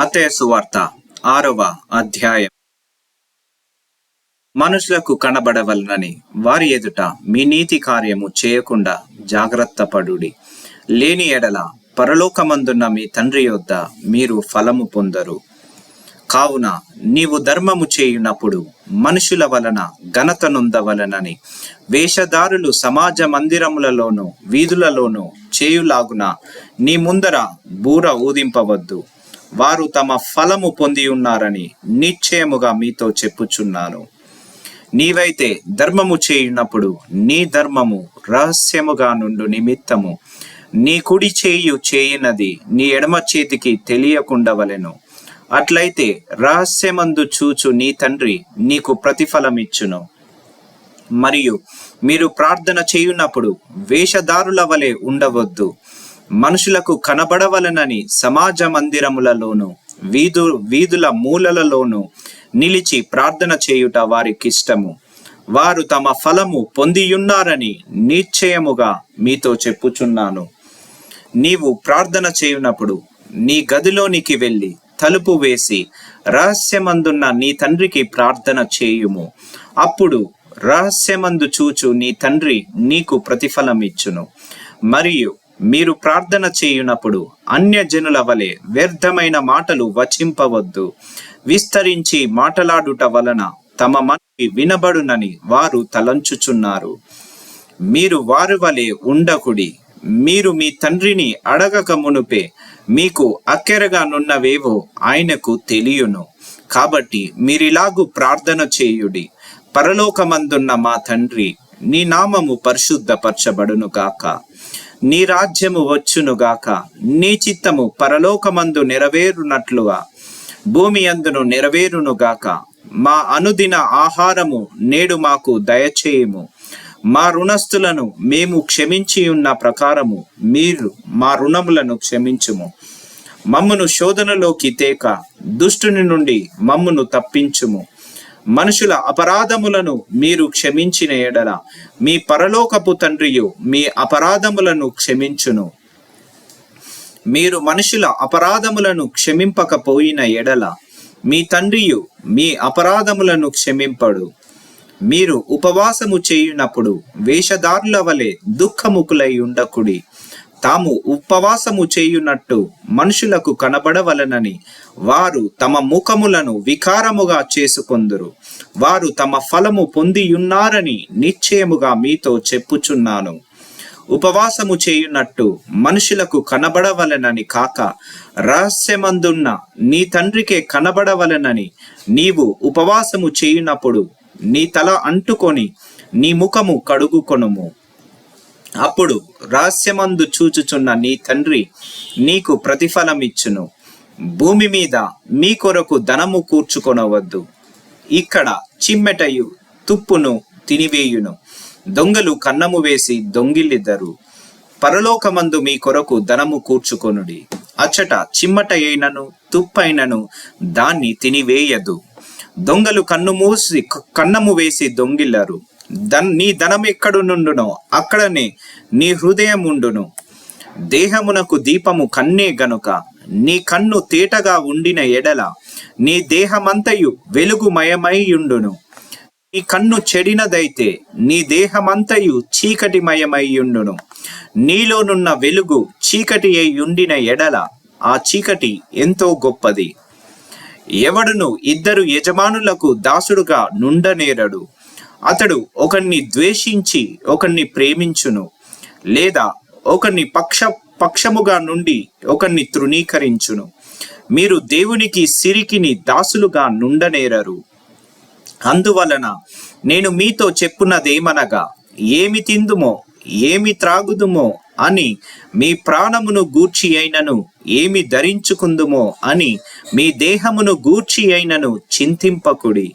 మత్తయి సువార్త ఆరవ అధ్యాయం. మనుషులకు కనబడవలనని వారి ఎదుట మీ నీతి కార్యము చేయకుండా జాగ్రత్త పడుడి. లేని ఎడల పరలోకమందున్న మీ తండ్రి యొద్ద మీరు ఫలము పొందరు. కావున నీవు ధర్మము చేయునప్పుడు మనుషుల వలన ఘనతనుందవలనని వేషధారులు సమాజ మందిరములలోను వీధులలోను చేయులాగున నీ ముందర బూర ఊదింపవద్దు. వారు తమ ఫలము పొంది ఉన్నారని నిశ్చయముగా మీతో చెప్పుచున్నాను. నీవైతే ధర్మము చేయున్నప్పుడు నీ ధర్మము రహస్యముగా నుండు నిమిత్తము. నీ కుడి చేయు చేయునది నీ ఎడమ చేతికి తెలియకుండవలెను అట్లయితే రహస్యమందు చూచు నీ తండ్రి నీకు ప్రతిఫలమిచ్చును. మరియు మీరు ప్రార్థన చేయునప్పుడు వేషధారుల వలె ఉండవద్దు. మనుషులకు కనబడవలనని సమాజ మందిరములలోను వీధు వీధుల మూలలలోను నిలిచి ప్రార్థన చేయుట వారికిష్టము వారు తమ ఫలము పొందియున్నారని నిశ్చయముగా మీతో చెప్పుచున్నాను. నీవు ప్రార్థన చేయునప్పుడు నీ గదిలోనికి వెళ్ళి తలుపు వేసి రహస్యమందున్న నీ తండ్రికి ప్రార్థన చేయుము. అప్పుడు రహస్యమందు చూచు నీ తండ్రి నీకు ప్రతిఫలమిచ్చును. మరియు మీరు ప్రార్థన చేయునప్పుడు అన్యజనుల వలె వ్యర్థమైన మాటలు వచింపవద్దు. విస్తరించి మాటలాడుట వలన తమ మనకి వినబడునని వారు తలంచుచున్నారు. మీరు వారి వలె ఉండకుడి. మీరు మీ తండ్రిని అడగక మునుపే మీకు అక్కెరగా నున్నవేవో ఆయనకు తెలియను. కాబట్టి మీరిలాగు ప్రార్థన చేయుడి. పరలోకమందున్న మా తండ్రి నీ నామము పరిశుద్ధపరచబడును గాక. నీ రాజ్యము వచ్చును గాక. నీ చిత్తము పరలోకమందు నెరవేరునట్లుగా. భూమి అందును నెరవేరును గాక. మా అనుదిన ఆహారము నేడు మాకు దయచేయము. మా రుణస్థులను మేము క్షమించి ఉన్న ప్రకారము మీరు మా రుణములను క్షమించుము. మమ్మను శోధనలోకి తేక దుష్టుని నుండి మమ్మను తప్పించుము. మనుషుల అపరాధములను మీరు క్షమించిన ఎడల మీ పరలోకపు తండ్రియు మీ అపరాధములను క్షమించును. మీరు మనుషుల అపరాధములను క్షమింపకపోయిన ఎడల మీ తండ్రియు మీ అపరాధములను క్షమింపడు. మీరు ఉపవాసము చేయునప్పుడు వేషధారుల వలె దుఃఖముకులై ఉండకుడి. తాము ఉపవాసము చేయునట్టు మనుషులకు కనబడవలనని. వారు తమ ముఖములను వికారముగా చేసుకొందురు. వారు తమ ఫలము పొందియున్నారని నిశ్చయముగా మీతో చెప్పుచున్నాను. ఉపవాసము చేయునట్టు మనుషులకు కనబడవలనని కాక రహస్యమందున్న నీ తండ్రికే కనబడవలనని నీవు ఉపవాసము చేయునప్పుడు నీ తల అంటుకొని నీ ముఖము కడుగుకొనుము. అప్పుడు రహస్యమందు చూచుచున్న నీ తండ్రి నీకు ప్రతిఫలం ఇచ్చును భూమి మీద మీ కొరకు ధనము కూర్చుకొనవద్దు. ఇక్కడ చిమ్మెటయు తుప్పును తినివేయును. దొంగలు కన్నము వేసి దొంగిలిద్దరు. పరలోకమందు మీ కొరకు ధనము కూర్చుకొనుడి. అచ్చట చిమ్మట అయినను తుప్పైనను దాన్ని తినివేయదు. దొంగలు కన్ను మూసి కన్నము వేసి దొంగిల్లరు దన్ నీ ధనం ఎక్కడు నుండునో అక్కడనే నీ హృదయం ఉండును. దేహమునకు దీపము కన్నే గనుక నీ కన్ను తేటగా ఉండిన ఎడల నీ దేహమంతయు వెలుగుమయమైయుండును నీ కన్ను చెడినదైతే నీ దేహమంతయు చీకటిమయమైయుండును నీలోనున్న వెలుగు చీకటి అయి ఉండిన ఎడల ఆ చీకటి ఎంతో గొప్పది. ఎవడును ఇద్దరు యజమానులకు దాసుడుగా నుండనేరడు. అతడు ఒకరిని ద్వేషించి ఒకరిని ప్రేమించును లేదా ఒకరిని పక్ష పక్షముగా నుండి ఒకరిని తృణీకరించును. మీరు దేవునికి సిరికిని దాసులుగా నుండనేరరు. అందువలన నేను మీతో చెప్పున్నదేమనగా ఏమి తిందుమో ఏమి త్రాగుదుమో అని మీ ప్రాణమును గూర్చి అయినను ఏమి ధరించుకుందుమో అని మీ దేహమును గూర్చి అయినను చింతింపకుడి.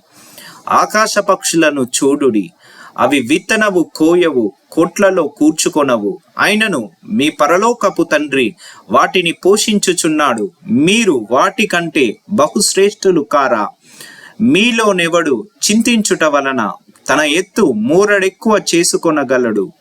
ఆకాశ పక్షులను చూడుడి. అవి విత్తనవు కోయవు కొట్లలో కూర్చుకొనవు. అయినను మీ పరలోకపు తండ్రి వాటిని పోషించుచున్నాడు. మీరు వాటి కంటే బహుశ్రేష్ఠులు కారా? మీలోనెవడు చింతించుట వలన తన ఎత్తు మూరడెక్కువ చేసుకొనగలడు.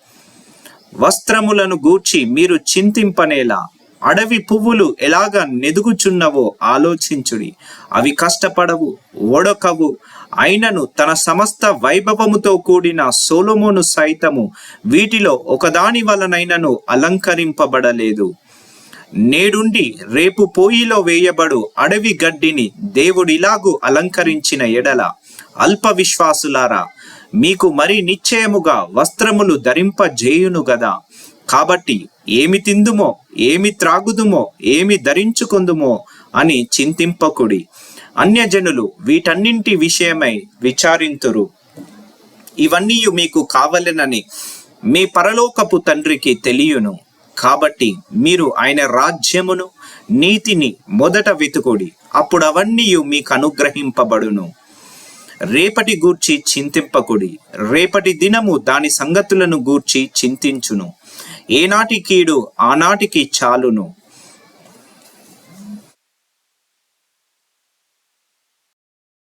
వస్త్రములను గూర్చి మీరు చింతింపనేలా? అడవి పువ్వులు ఎలాగ నెదుగుచున్నవో ఆలోచించుడి. అవి కష్టపడవు ఓడకవు. అయినను తన సమస్త వైభవముతో కూడిన సోలోమోను సైతము వీటిలో ఒకదాని వలనైనను అలంకరింపబడలేదు. నేడుండి రేపు పోయిలో వేయబడు అడవి గడ్డిని దేవుడిలాగు అలంకరించిన ఎడల. అల్ప విశ్వాసులారా మీకు మరి నిశ్చయముగా వస్త్రములు ధరింపజేయును గదా కాబట్టి ఏమి తిందుమో ఏమి త్రాగుదుమో ఏమి ధరించుకుందుమో అని చింతింపకుడి. అన్యజనులు వీటన్నింటి విషయమై విచారింతురు. ఇవన్నీ మీకు కావలెనని మీ పరలోకపు తండ్రికి తెలియను. కాబట్టి మీరు ఆయన రాజ్యమును నీతిని మొదట వెతుకుడి. అప్పుడు అవన్నీ మీకు అనుగ్రహింపబడును. రేపటి గూర్చి చింతింపకుడి. రేపటి దినము దాని సంగతులను గూర్చి చింతించును. ఏనాటి కీడు ఆనాటికి చాలును.